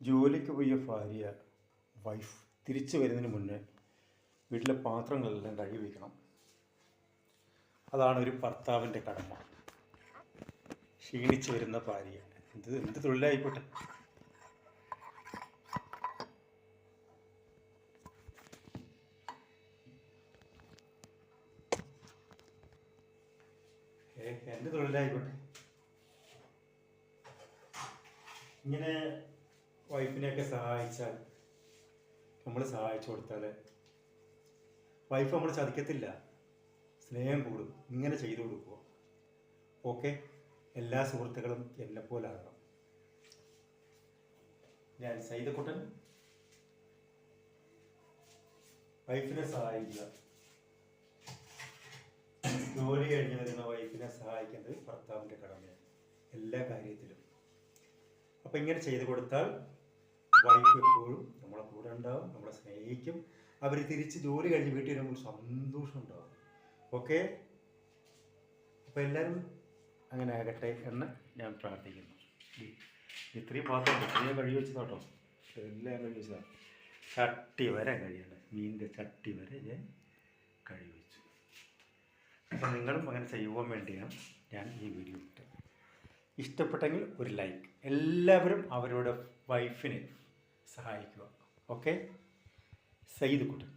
ജോലിക്ക് പോയ ഭാര്യ വൈഫ് തിരിച്ചു വരുന്നതിന് മുന്നേ വീട്ടിലെ പാത്രങ്ങളെല്ലാം കഴുകി വയ്ക്കണം അതാണ് ഒരു ഭർത്താവിന്റെ കടമ. ക്ഷീണിച്ചു വരുന്ന ഭാര്യ. എന്ത് എന്ത് തൊഴിലായിക്കോട്ടെ. എന്റെ തൊഴിലായിക്കോട്ടെ? ഇങ്ങനെ വൈഫിനെയൊക്കെ സഹായിച്ചാൽ നമ്മൾ സഹായിച്ചു കൊടുത്താൽ വൈഫ് നമ്മൾ ചതിക്കത്തില്ല. സ്നേഹം കൂടും. ഇങ്ങനെ ചെയ്തു കൊടുക്കുക ഓക്കെ? എല്ലാ സുഹൃത്തുക്കളും എന്നെപ്പോലാകണം ഞാൻ സൈതക്കുട്ടൻ. വൈഫിനെ സഹായിക്കുക. ജോലി കഴിഞ്ഞ് വരുന്ന വൈഫിനെ സഹായിക്കുന്നത് ഭർത്താവിന്റെ കടമയാണ്. എല്ലാ കാര്യത്തിലും. അപ്പം ഇങ്ങനെ ചെയ്തു കൊടുത്താൽ വൈഫ് എപ്പോഴും നമ്മളെ കൂടെ ഉണ്ടാവും നമ്മളെ സ്നേഹിക്കും. അവർ തിരിച്ച് ജോലി കഴിഞ്ഞ് വീട്ടിൽ വരുമ്പോൾ സന്തോഷം ഉണ്ടാവും. ഓക്കെ അപ്പോൾ എല്ലാവരും അങ്ങനെ ആകട്ടെ എന്ന് ഞാൻ പ്രാർത്ഥിക്കുന്നു. ഇത്രയും പാത്രം ഇത്രയും കഴുകി വെച്ചതാട്ടോ. എല്ലാം കഴുകി വെച്ചതാണ് ചട്ടി വരെ കഴിയണം മീനിന്റെ ചട്ടി വരെ ഞാൻ കഴുകി വെച്ചു. അപ്പം നിങ്ങളും അങ്ങനെ ചെയ്യുവാൻ വേണ്ടിയാണ് ഞാൻ ഈ വീഡിയോ ഇട്ടത്. ഇഷ്ടപ്പെട്ടെങ്കിൽ ഒരു ലൈക്ക് എല്ലാവരും അവരുടെ വൈഫിനെ സഹായിക്കുക. ഓക്കെ? സയ്യിദ് കുട്ടൻ